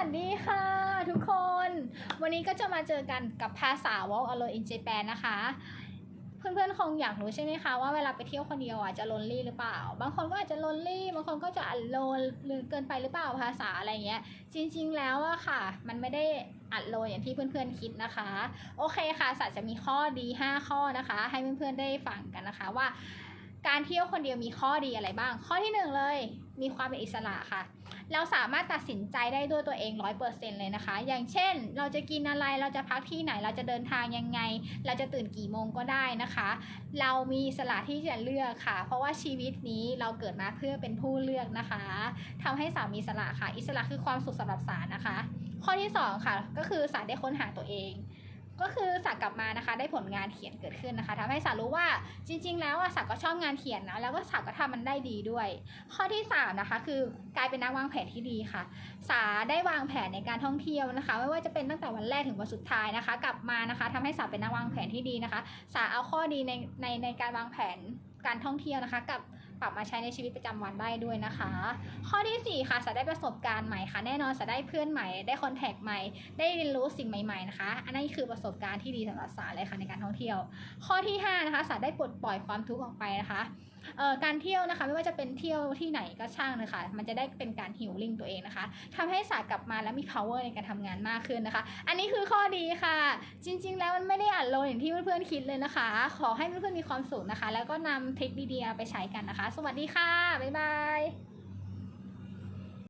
วัสดีค่ะทุกคน วันนี้ก็จะมาเจอกันกับภาษา Walk Alone in Japan นะคะ เพื่อนๆคงอยากรู้ใช่ไหมคะว่าเวลาไปเที่ยวคนเดียวอะจะลนลี่หรือเปล่า บางคนก็อาจจะลนลี่ บางคนก็จะอัดโลนหรือเกินไปหรือเปล่าภาษาอะไรเงี้ย จริง ๆ แล้วอะค่ะ มันไม่ได้อัดโลนอย่างที่เพื่อนๆคิดนะคะ โอเคค่ะสัตว์จะมีข้อดี 5 ข้อนะคะ ให้เพื่อนๆได้ฟังกันนะคะว่า การเที่ยวคนเดียวมีข้อดีอะไรบ้าง ข้อที่หนึ่งเลย มีความเป็นอิสระค่ะ เราสามารถตัดสินใจได้ด้วยตัวเองร้อยเปอร์เซ็นเลยนะคะ อย่างเช่น เราจะกินอะไร เราจะพักที่ไหน เราจะเดินทางยังไง เราจะตื่นกี่โมงก็ได้นะคะ เรามีอิสระที่จะเลือกค่ะ เพราะว่าชีวิตนี้เราเกิดมาเพื่อเป็นผู้เลือกนะคะทำให้สามีอิสระค่ะ อิสระคือความสุขสำหรับสารนะคะ ข้อที่สองค่ะ ก็คือสารได้ค้นหาตัวเอง ก็คือสักกลับมานะคะ ได้ผลงานเขียนเกิดขึ้นนะคะทำให้สารู้ว่าจริง ๆ แล้วอะสักก็ชอบงานเขียนนะแล้วก็สักก็ทำมันได้ดีด้วย ข้อที่สามนะคะคือกลายเป็นนักวางแผนที่ดีค่ะ สาได้วางแผนในการท่องเที่ยวนะคะ ไม่ว่าจะเป็นตั้งแต่วันแรกถึงวันสุดท้ายนะคะ กลับมานะคะทำให้สาเป็นนักวางแผนที่ดีนะคะ สาเอาข้อดีในในในการวางแผนการท่องเที่ยวนะคะ กับ ปรับมาใช้ในชีวิตประจำวันได้ด้วยนะคะ ข้อที่สี่ค่ะสาได้ประสบการณ์ใหม่ค่ะ แน่นอนสาได้เพื่อนใหม่ ได้คอนแทคใหม่ ได้เรียนรู้สิ่งใหม่ ๆนะคะ อันนี้คือประสบการณ์ที่ดีสำหรับสาเลยค่ะในการท่องเที่ยว ข้อที่ห้านะคะสาได้ปลดปล่อยความทุกข์ออกไปนะคะ การเที่ยวนะคะไม่ว่าจะเป็นเที่ยวที่ไหนก็ช่างเลยค่ะมันจะได้เป็นการฮิลลิ่งตัวเองนะคะทำให้สากลับมาแล้วมี power ในการทำงานมากขึ้นนะคะ อันนี้คือข้อดีค่ะ จริง ๆ แล้วมันไม่ได้อัดโลนอย่างที่เพื่อนๆคิดเลยนะคะ ขอให้เพื่อนๆมีความสุขนะคะ แล้วก็นำทริคดีๆไปใช้กันนะคะ สวัสดีค่ะบ๊ายบาย